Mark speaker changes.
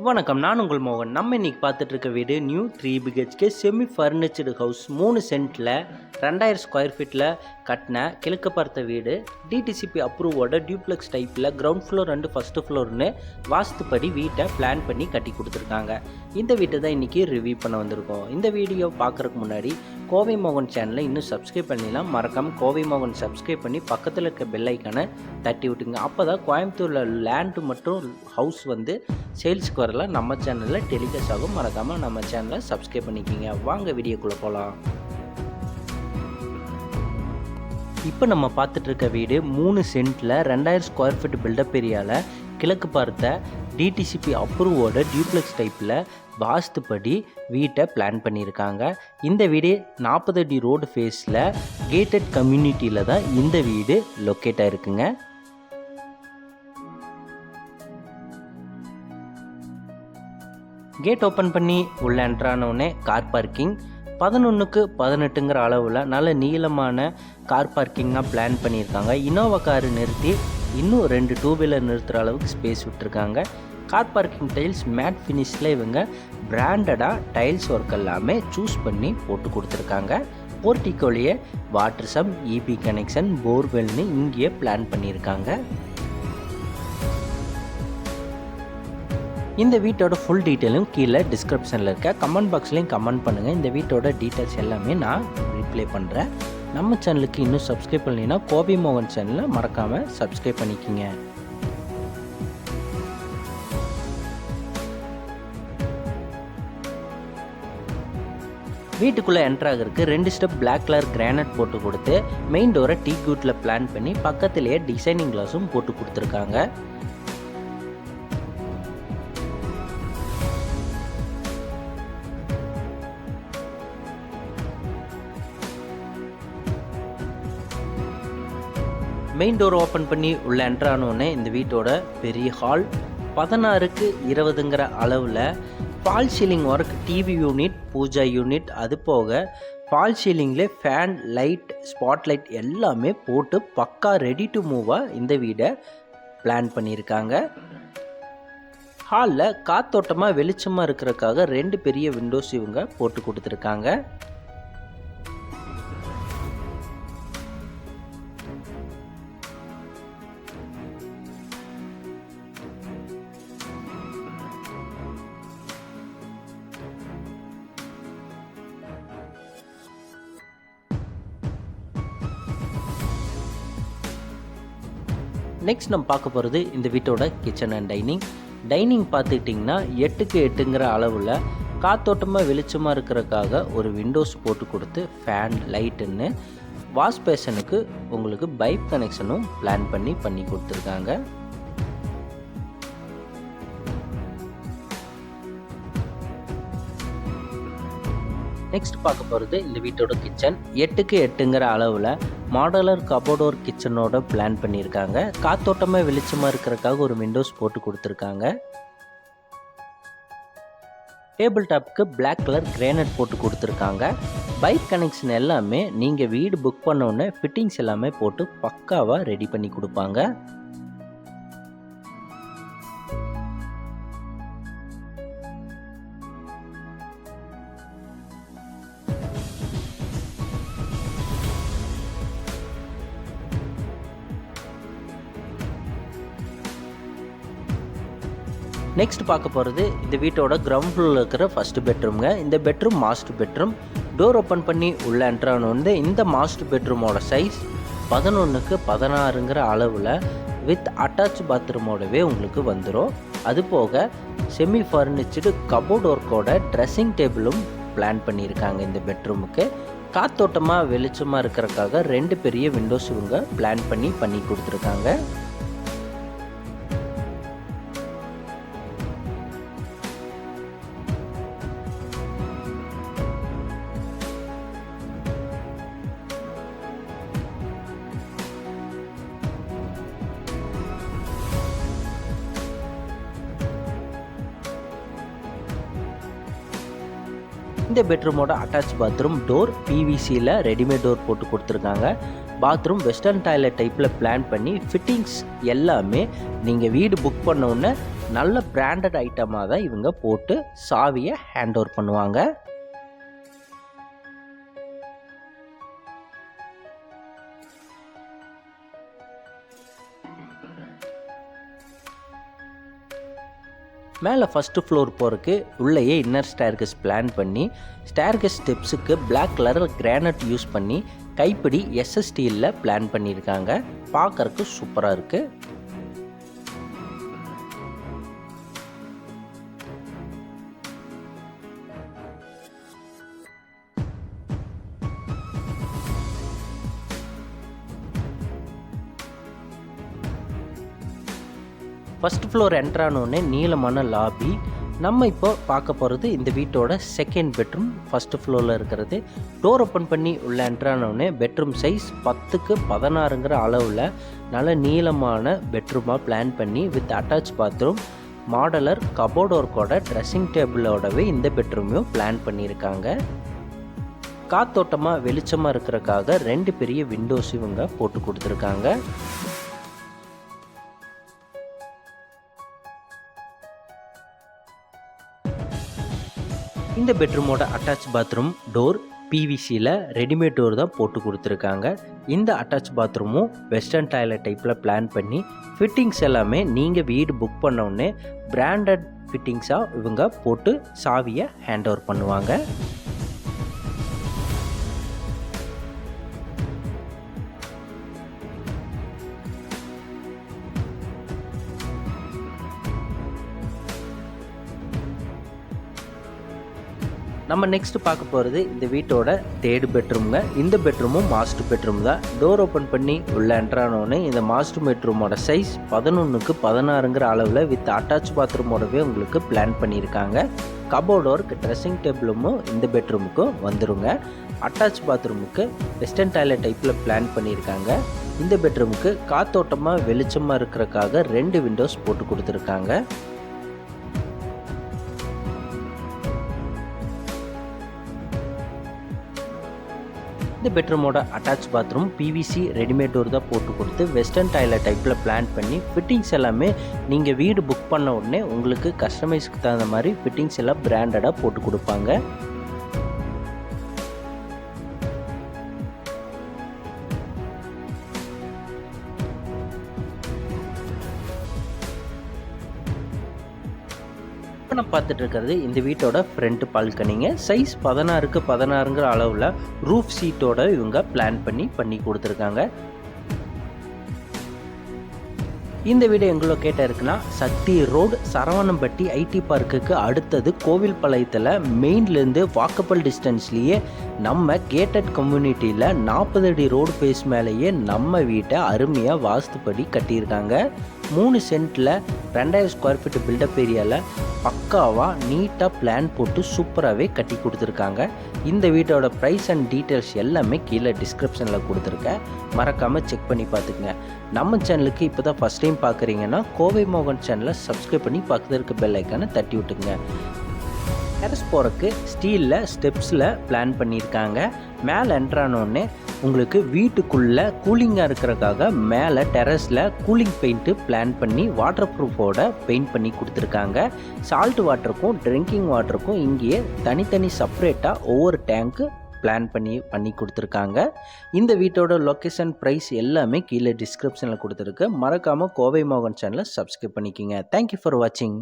Speaker 1: வணக்கம் நான் உங்கள் மோகன். நம்ம இன்றைக்கி பார்த்துட்டு இருக்க வீடு new three BHK semi furnished house மூணு சென்ட்டில் ரெண்டாயிரம் ஸ்கொயர் ஃபீட்டில் கட்டின கிழக்கு பார்த்த வீடு. டிடிசிபி அப்ரூவோட டியூப்ளெக்ஸ் டைப்பில் கிரவுண்ட் ஃப்ளோர் ரெண்டு ஃபஸ்ட்டு ஃப்ளோர்னு வாஸ்துப்படி வீட்டை பிளான் பண்ணி கட்டி கொடுத்துருக்காங்க. இந்த வீட்டை தான் இன்றைக்கி ரிவ்யூ பண்ண வந்திருக்கோம். இந்த வீடியோ பார்க்குறதுக்கு முன்னாடி கோவை மோகன் சேனலை இன்னும் சப்ஸ்கிரைப் பண்ணிடலாம். மறக்காமல் கோவை மோகன் சப்ஸ்கிரைப் பண்ணி பக்கத்தில் இருக்க பெல்லைக்கானை தட்டி விட்டுங்க. அப்போ தான் கோயம்புத்தூரில் லேண்டு மற்றும் ஹவுஸ் வந்து சேல்ஸுக்கு வரலாம். நம்ம சேனலில் டெலிகாஸ்ட் ஆகும். மறக்காமல் நம்ம சேனலை சப்ஸ்கிரைப் பண்ணிக்கிங்க. வாங்க வீடியோக்குள்ளே போகலாம் இப்போ நம்ம பார்த்துட்டு இருக்க வீடு மூணு சென்ட்டில் ரெண்டாயிரம் ஸ்கொயர் ஃபீட் பில்டப் ஏரியாவில் கிழக்கு பார்த்த டிடிசிபி அப்ரூவோட டியூப்ளெக்ஸ் டைப்பில் வாஸ்துப்படி வீட்டை பிளான் பண்ணியிருக்காங்க. இந்த வீடு நாற்பது அடி ரோடு ஃபேஸில் கேட்டட் கம்யூனிட்டியில் தான் இந்த வீடு லொக்கேட் ஆயிருக்குங்க. கேட் ஓப்பன் பண்ணி உள்ள என்ட்ரானவுடனே கார் பார்க்கிங் பதினொன்றுக்கு பதினெட்டுங்கிற அளவில் நல்ல நீளமான கார் பார்க்கிங்காக பிளான் பண்ணியிருக்காங்க. இனோவா கார் நிறுத்தி இன்னும் ரெண்டு டூ வீலர் நிறுத்துகிற அளவுக்கு ஸ்பேஸ் விட்டுருக்காங்க. கார் பார்க்கிங் டைல்ஸ் மேட் ஃபினிஷில் இவங்க பிராண்டடாக டைல்ஸ் ஒர்க் எல்லாமே சூஸ் பண்ணி போட்டு கொடுத்துருக்காங்க. போர்ட்டிகோலியே வாட்டர் சம் இபி கனெக்ஷன் போர்வெல்னு இங்கேயே பிளான் பண்ணியிருக்காங்க. இந்த வீட்டோட ஃபுல் டீட்டெயிலும் கீழே டிஸ்கிரிப்ஷனில் இருக்க கமெண்ட் பாக்ஸ்லேயும் கமெண்ட் பண்ணுங்கள் இந்த வீட்டோட டீட்டெயில்ஸ் எல்லாமே நான் ரிப்ளை பண்ணுறேன் நம்ம சேனலுக்கு இன்னும் சப்ஸ்கிரைப் பண்ணலைன்னா கோபி மோகன் சேனலை மறக்காமல் சப்ஸ்கிரைப் பண்ணிக்கிங்க. வீட்டுக்குள்ளே என்ட்ரு ஆகிறதுக்கு ரெண்டு ஸ்டெப் பிளாக் கலர் கிரானைட் போட்டு கொடுத்து மெயின் டோரை டீ கூட்டில் பிளான் பண்ணி பக்கத்துலேயே டிசைனிங் கிளாஸும் போட்டு கொடுத்துருக்காங்க. மெயின் டோர் ஓப்பன் பண்ணி உள்ள என்ட்ரானோடனே இந்த வீட்டோட பெரிய ஹால் பதினாறுக்கு இருபதுங்கிற அளவில் false ceiling work TV unit pooja unit அது போக ஃபால் சீலிங்லே ஃபேன் லைட் ஸ்பாட் லைட் எல்லாமே போட்டு பக்கா ரெடி டு மூவாக இந்த வீடை பிளான் பண்ணியிருக்காங்க ஹாலில் காத்தோட்டமாக வெளிச்சமாக இருக்கிறதுக்காக ரெண்டு பெரிய விண்டோஸ் இவங்க போட்டு கொடுத்துருக்காங்க. நெக்ஸ்ட் நம்ம பார்க்க போகிறது இந்த வீட்டோட கிச்சன் அண்ட் டைனிங் டைனிங் பார்த்துக்கிட்டிங்கன்னா எட்டுக்கு எட்டுங்கிற அளவில் காத்தோட்டமாக வெளிச்சமாக இருக்கிறதுக்காக ஒரு விண்டோஸ் போட்டு கொடுத்து ஃபேன் லைட்டுன்னு வாஷ் பேஷனுக்கு உங்களுக்கு பைப் கனெக்ஷனும் பிளான் பண்ணி பண்ணி கொடுத்துருக்காங்க. நெக்ஸ்ட் பார்க்க போகிறது இந்த வீட்டோட கிச்சன் எட்டுக்கு எட்டுங்கிற அளவில் மாடலர் கபோர்டோர் கிச்சனோட பிளான் பண்ணியிருக்காங்க. காத்தோட்டமாக வெளிச்சமாக இருக்கிறக்காக ஒரு விண்டோஸ் போட்டு கொடுத்துருக்காங்க. டேபிள் டாப்புக்கு பிளாக் கலர் கிரேனைட் போட்டு கொடுத்துருக்காங்க. பைக் கனெக்ஷன் எல்லாமே நீங்கள் வீடு புக் பண்ணோன்னே ஃபிட்டிங்ஸ் எல்லாமே போட்டு பக்காவாக ரெடி பண்ணி கொடுப்பாங்க. நெக்ஸ்ட் பார்க்க போகிறது இந்த வீட்டோட கிரவுண்ட் ஃப்ளோரில் இருக்கிற ஃபஸ்ட்டு பெட்ரூம்ங்க இந்த bedroom master bedroom door open பண்ணி உள்ள என்ட்ரான வந்து இந்த மாஸ்டர் பெட்ரூமோட சைஸ் பதினொன்றுக்கு பதினாறுங்கிற அளவில் வித் அட்டாச் பாத்ரூமோடவே உங்களுக்கு வந்துடும் அது போக செமி ஃபர்னிச்சர்டு கபோர்ட் ஒர்க்கோட ட்ரெஸ்ஸிங் டேபிளும் பிளான் பண்ணியிருக்காங்க இந்த பெட்ரூமுக்கு காத்தோட்டமாக வெளிச்சமாக இருக்கிறக்காக ரெண்டு பெரிய விண்டோஸ் இவங்க பிளான் பண்ணி பண்ணி கொடுத்துருக்காங்க. இந்த பெட்ரூமோட அட்டாச் பாத்ரூம் டோர் பிவிசியில் ரெடிமேட் டோர் போட்டு கொடுத்துருக்காங்க. பாத்ரூம் வெஸ்டர்ன் டாய்லெட் டைப்பில் பிளான் பண்ணி ஃபிட்டிங்ஸ் எல்லாமே நீங்கள் வீடு புக் பண்ண உடனே நல்ல பிராண்டட் ஐட்டமாக தான் இவங்க போட்டு சாவியை ஹேண்ட் ஓவர் பண்ணுவாங்க. மேலே ஃபஸ்ட்டு ஃப்ளோர் போகிறதுக்கு உள்ளேயே இன்னர் ஸ்டேர்கஸ் பிளான் பண்ணி ஸ்டேர்கஸ் ஸ்டெப்ஸுக்கு பிளாக் கலர் கிரானைட் யூஸ் பண்ணி கைப்பிடி எஸ்எஸ்டியில் பிளான் பண்ணியிருக்காங்க. பார்க்குறக்கு சூப்பராக இருக்குது ஃபஸ்ட் ஃப்ளோர் என்ட்ரானோடனே நீளமான லாபி நம்ம இப்போ பார்க்க போகிறது இந்த வீட்டோட செகண்ட் பெட்ரூம் ஃபஸ்ட்டு ஃப்ளோரில் இருக்கிறது. டோர் ஓப்பன் பண்ணி உள்ள என்ட்ரானோடனே பெட்ரூம் சைஸ் பத்துக்கு பதினாறுங்கிற அளவில் நல்ல நீளமான பெட்ரூமாக பிளான் பண்ணி with attach bathroom modular cupboard ஒர்க்கோட dressing டேபிளோடவே இந்த பெட்ரூமையும் பிளான் பண்ணியிருக்காங்க. காத்தோட்டமாக வெளிச்சமாக இருக்கிறக்காக ரெண்டு பெரிய விண்டோஸ் இவங்க போட்டு கொடுத்துருக்காங்க. இந்த பெட்ரூமோட அட்டாச் பாத்ரூம் டோர் பிவிசியில் ரெடிமேட் டோர் தான் போட்டு கொடுத்துருக்காங்க. இந்த அட்டாச் பாத்ரூமும் வெஸ்டர்ன் டாய்லெட் டைப்பில் பிளான் பண்ணி ஃபிட்டிங்ஸ் எல்லாமே நீங்கள் வீடு புக் பண்ண பிராண்டட் ஃபிட்டிங்ஸாக இவங்க போட்டு சாவியை ஹேண்ட் ஓவர் பண்ணுவாங்க. நம்ம நெக்ஸ்ட் பார்க்க போகிறது இந்த வீட்டோட தேர்டு பெட்ரூம்ங்க இந்த பெட்ரூமும் மாஸ்டர் பெட்ரூம் தான். டோர் ஓப்பன் பண்ணி உள்ள என்ட்ரானோன்னு இந்த மாஸ்டர் பெட்ரூமோட சைஸ் பதினொன்றுக்கு பதினாறுங்கிற அளவில் வித் அட்டாச் பாத்ரூமோடவே உங்களுக்கு பிளான் பண்ணியிருக்காங்க. கபோர்ட் ஒர்க் ட்ரெஸ்ஸிங் டேபிளும் இந்த பெட்ரூமுக்கும் வந்துருங்க. அட்டாச் பாத்ரூமுக்கு வெஸ்டர்ன் டாய்லெட் டைப்பில் பிளான் பண்ணியிருக்காங்க. இந்த பெட்ரூமுக்கு காத்தோட்டமாக வெளிச்சமாக இருக்கிறக்காக ரெண்டு விண்டோஸ் போட்டு கொடுத்துருக்காங்க. இந்த பெட்ரூமோட attach bathroom PVC readymade door தான் போட்டு கொடுத்து வெஸ்டர்ன் டைலர் டைப்பில் பிளான் பண்ணி ஃபிட்டிங்ஸ் எல்லாமே நீங்கள் வீடு புக் பண்ண உடனே உங்களுக்கு கஸ்டமைஸ்க்கு தகுந்த மாதிரி ஃபிட்டிங்ஸ் எல்லாம் பிராண்டடாக போட்டு கொடுப்பாங்க. இப்போ நம்ம பார்த்துட்டு இருக்கிறது இந்த வீட்டோட ஃப்ரண்ட் பால்கனிங்க சைஸ் பதினாறுக்கு பதினாறுங்கிற அளவில் ரூஃப் சீட்டோட இவங்க பிளான் பண்ணி பண்ணி கொடுத்துருக்காங்க. இந்த வீடு எங்களோ லொக்கேட்டாக இருக்குன்னா சக்தி ரோடு சரவணம்பட்டி ஐடி பார்க்குக்கு அடுத்தது கோவில் பாளையத்தில் மெயின்லேருந்து வாக்கபிள் டிஸ்டன்ஸ்லேயே நம்ம கேட்டட் கம்யூனிட்டியில் நாற்பது அடி ரோடு பேஸ் மேலேயே நம்ம வீட்டை அருமையாக வாஸ்துப்படி கட்டியிருக்காங்க. மூணு சென்ட்டில் ரெண்டாயிரம் ஸ்கொயர் ஃபீட் பில்டப் ஏரியாவில் பக்காவாக நீட்டாக பிளான் போட்டு சூப்பராகவே கட்டி கொடுத்துருக்காங்க. இந்த வீட்டோட ப்ரைஸ் அண்ட் டீட்டெயில்ஸ் எல்லாமே கீழே டிஸ்கிரிப்ஷனில் கொடுத்துருக்கேன். மறக்காமல் செக் பண்ணி பார்த்துக்குங்க. நம்ம சேனலுக்கு இப்போ தான் ஃபஸ்ட் டைம் பார்க்குறீங்கன்னா கோவை மோகன் சேனலை சப்ஸ்கிரைப் பண்ணி பக்கத்தில் இருக்க பெல் ஐக்கானை தட்டி விட்டுங்க டெரஸ் போகிறக்கு ஸ்டீலில் ஸ்டெப்ஸில் பிளான் பண்ணியிருக்காங்க. மேலே என்ட்ரானோடனே உங்களுக்கு வீட்டுக்குள்ளே கூலிங்காக இருக்கிறக்காக மேலே டெரஸில் கூலிங் பெயிண்ட்டு பிளான் பண்ணி வாட்டர் ப்ரூஃபோட பெயிண்ட் பண்ணி கொடுத்துருக்காங்க. சால்ட் வாட்டருக்கும் ட்ரிங்கிங் வாட்டருக்கும் இங்கேயே தனித்தனி செப்ரேட்டாக ஒவ்வொரு டேங்க்கு பிளான் பண்ணி பண்ணி கொடுத்துருக்காங்க. இந்த வீட்டோட லொக்கேஷன் ப்ரைஸ் எல்லாமே கீழே டிஸ்கிரிப்ஷனில் கொடுத்துருக்கு. மறக்காமல் கோவை மோகன் சேனலை சப்ஸ்கிரைப் பண்ணிக்கிங்க. தேங்க்யூ ஃபார் வாட்சிங்